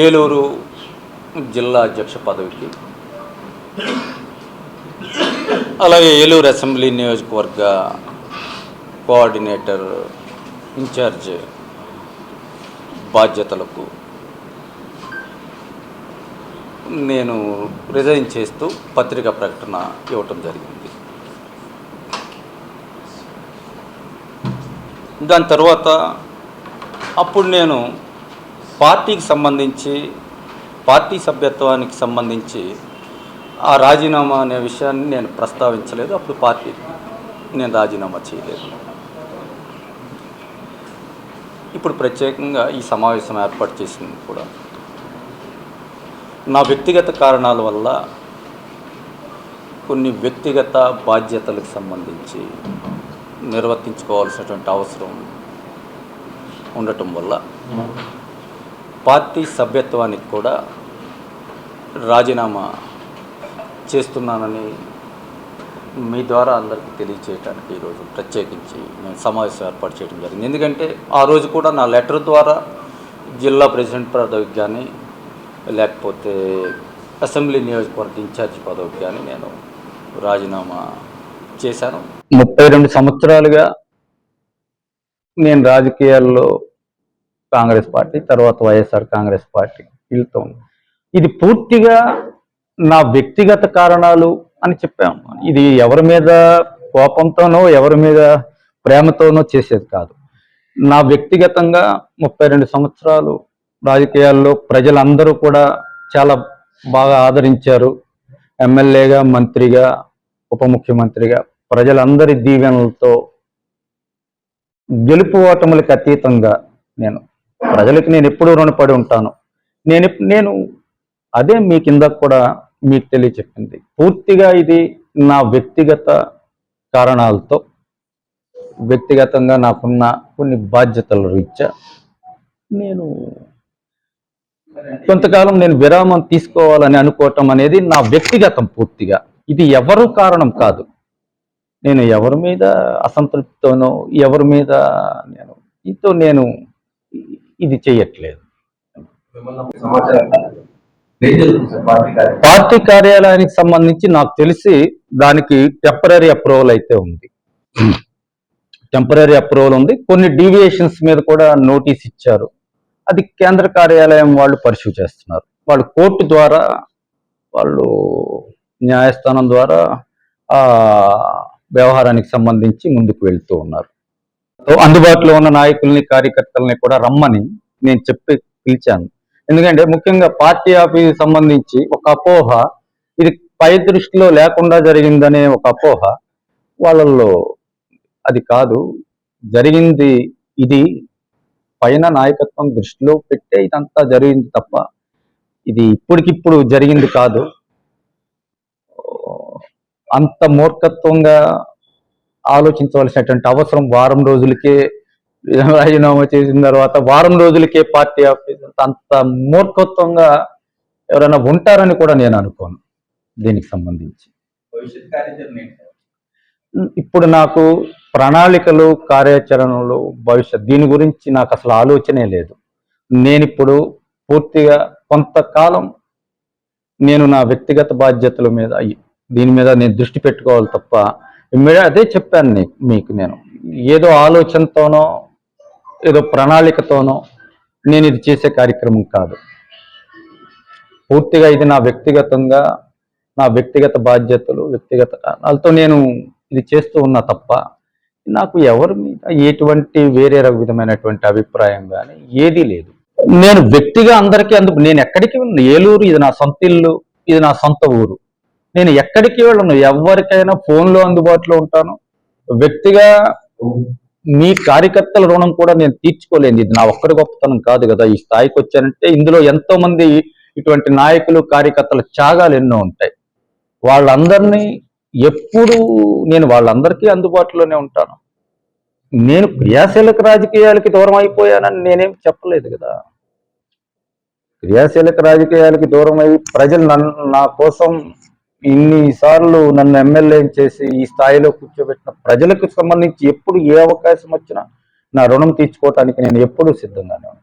ఏలూరు జిల్లా అధ్యక్ష పదవికి. అలాగే ఏలూరు అసెంబ్లీ నియోజకవర్గ కోఆర్డినేటర్ ఇన్ఛార్జ్ బాధ్యతలకు నేను రిజైన్ చేస్తూ పత్రికా ప్రకటన ఇవ్వటం జరిగింది. దాని తర్వాత అప్పుడు నేను పార్టీకి సంబంధించి పార్టీ సభ్యత్వానికి సంబంధించి ఆ రాజీనామా అనే విషయాన్ని నేను ప్రస్తావించలేదు. అప్పుడు పార్టీకి నేను రాజీనామా చేయలేదు. ఇప్పుడు ప్రత్యేకంగా ఈ సమావేశం ఏర్పాటు చేసింది కూడా. నా వ్యక్తిగత కారణాల వల్ల కొన్ని వ్యక్తిగత బాధ్యతలకు సంబంధించి నిర్వర్తించుకోవాల్సినటువంటి అవసరం ఉండటం వల్ల పార్టీ సభ్యత్వానికి కూడా రాజీనామా చేస్తున్నానని మీ ద్వారా అందరికీ తెలియచేయడానికి ఈరోజు ప్రత్యేకించి నేను సమావేశం ఏర్పాటు చేయడం జరిగింది. ఎందుకంటే ఆ రోజు కూడా నా లెటర్ ద్వారా జిల్లా ప్రెసిడెంట్ పదవికి కానీ లేకపోతే అసెంబ్లీ నియోజకవర్గ ఇన్ఛార్జ్ పదవికి కానీ నేను రాజీనామా చేశాను. ముప్పై రెండు సంవత్సరాలుగా నేను రాజకీయాల్లో కాంగ్రెస్ పార్టీ తర్వాత వైఎస్ఆర్ కాంగ్రెస్ పార్టీ వెళ్తూ ఇది పూర్తిగా నా వ్యక్తిగత కారణాలు అని చెప్పాము ఇది ఎవరి మీద కోపంతోనో ఎవరి మీద ప్రేమతోనో చేసేది కాదు. నా వ్యక్తిగతంగా ముప్పై రెండు సంవత్సరాలు రాజకీయాల్లో ప్రజలందరూ కూడా చాలా బాగా ఆదరించారు. ఎమ్మెల్యేగా మంత్రిగా ఉప ముఖ్యమంత్రిగా ప్రజలందరి దీవెనలతో గెలుపు ఓటములకు అతీతంగా నేను ప్రజలకు నేను ఎప్పుడూ రుణపడి ఉంటాను. నేను నేను అదే మీ కింద కూడా మీకు తెలియచెప్పింది. పూర్తిగా ఇది నా వ్యక్తిగత కారణాలతో వ్యక్తిగతంగా నాకున్న కొన్ని బాధ్యతల రీత్యా నేను కొంతకాలం నేను విరామం తీసుకోవాలని అనుకోవటం అనేది నా వ్యక్తిగతం పూర్తిగా. ఇది ఎవరు కారణం కాదు. నేను ఎవరి మీద అసంతృప్తితోనో ఎవరి మీద నేను ఇతో నేను ఇది చేయట్లేదు పార్టీ కార్యాలయానికి సంబంధించి నాకు తెలిసి దానికి టెంపరీ అప్రూవల్ అయితే ఉంది. టెంపరీ అప్రూవల్ ఉంది. కొన్ని డీవియేషన్స్ మీద కూడా నోటీస్ ఇచ్చారు. అది కేంద్ర కార్యాలయం వాళ్ళు పర్సూ చేస్తున్నారు. వాళ్ళు కోర్టు ద్వారా వాళ్ళు న్యాయస్థానం ద్వారా ఆ వ్యవహారానికి సంబంధించి ముందుకు వెళ్తూ ఉన్నారు. అందుబాటులో ఉన్న నాయకుల్ని కార్యకర్తల్ని కూడా రమ్మని నేను చెప్పి పిలిచాను. ఎందుకంటే ముఖ్యంగా పార్టీ ఆఫీస్ సంబంధించి ఒక అపోహ ఇది పై దృష్టిలో లేకుండా జరిగిందనే ఒక అపోహ వాళ్ళల్లో అది కాదు. జరిగింది ఇది పైన నాయకత్వం దృష్టిలో పెట్టే ఇదంతా జరిగింది తప్ప ఇది ఇప్పటికిప్పుడు జరిగింది కాదు. అంత మూర్ఖత్వంగా ఆలోచించవలసినటువంటి అవసరం వారం రోజులకే రాజీనామా చేసిన తర్వాత వారం రోజులకే పార్టీ ఆఫీస్ అంత మూర్ఖత్వంగా ఎవరైనా ఉంటారని కూడా నేను అనుకోను దీనికి సంబంధించి? ఇప్పుడు నాకు ప్రణాళికలు కార్యాచరణలు భవిష్యత్ దీని గురించి నాకు అసలు ఆలోచనే లేదు నేను ఇప్పుడు పూర్తిగా కొంతకాలం నేను నా వ్యక్తిగత బాధ్యతల మీద దీని మీద నేను దృష్టి పెట్టుకోవాలి తప్ప ఇమ్మీడియట్ అదే చెప్పాను మీకు నేను. ఏదో ఆలోచనతోనో ఏదో ప్రణాళికతోనో నేను ఇది చేసే కార్యక్రమం కాదు. పూర్తిగా ఇది నా వ్యక్తిగతంగా నా వ్యక్తిగత బాధ్యతలు వ్యక్తిగత కారణాలతో నేను ఇది చేస్తూ ఉన్నా తప్ప నాకు ఎవరి మీద ఎటువంటి వేరే విధమైనటువంటి అభిప్రాయం కానీ ఏదీ లేదు. నేను వ్యక్తిగా అందరికీ అందుకు నేను ఎక్కడికి ఏలూరు ఇది నా సొంత ఇల్లు ఇది నా సొంత ఊరు. నేను ఎక్కడికి వెళ్ళను? ఎవరికైనా ఫోన్లో అందుబాటులో ఉంటాను. వ్యక్తిగా మీ కార్యకర్తల రుణం కూడా నేను తీర్చుకోలేని. ఇది నా ఒక్కడి గొప్పతనం కాదు కదా. ఈ స్థాయికి వచ్చానంటే ఇందులో ఎంతో మంది ఇటువంటి నాయకులు కార్యకర్తలు త్యాగాలు ఎన్నో ఉంటాయి. వాళ్ళందరినీ ఎప్పుడు నేను వాళ్ళందరికీ అందుబాటులోనే ఉంటాను. నేను క్రియాశీలక రాజకీయాలకి దూరం అయిపోయానని నేనేం చెప్పలేదు కదా. క్రియాశీలక రాజకీయాలకి దూరం అయి ప్రజలు నన్ను నా కోసం ఇన్నిసార్లు నన్ను ఎమ్మెల్యే చేసి ఈ స్థాయిలో కూర్చోబెట్టిన ప్రజలకు సంబంధించి ఎప్పుడు ఏ అవకాశం వచ్చినా నా రుణం తీర్చుకోవటానికి నేను ఎప్పుడూ సిద్ధంగానే ఉంటాను.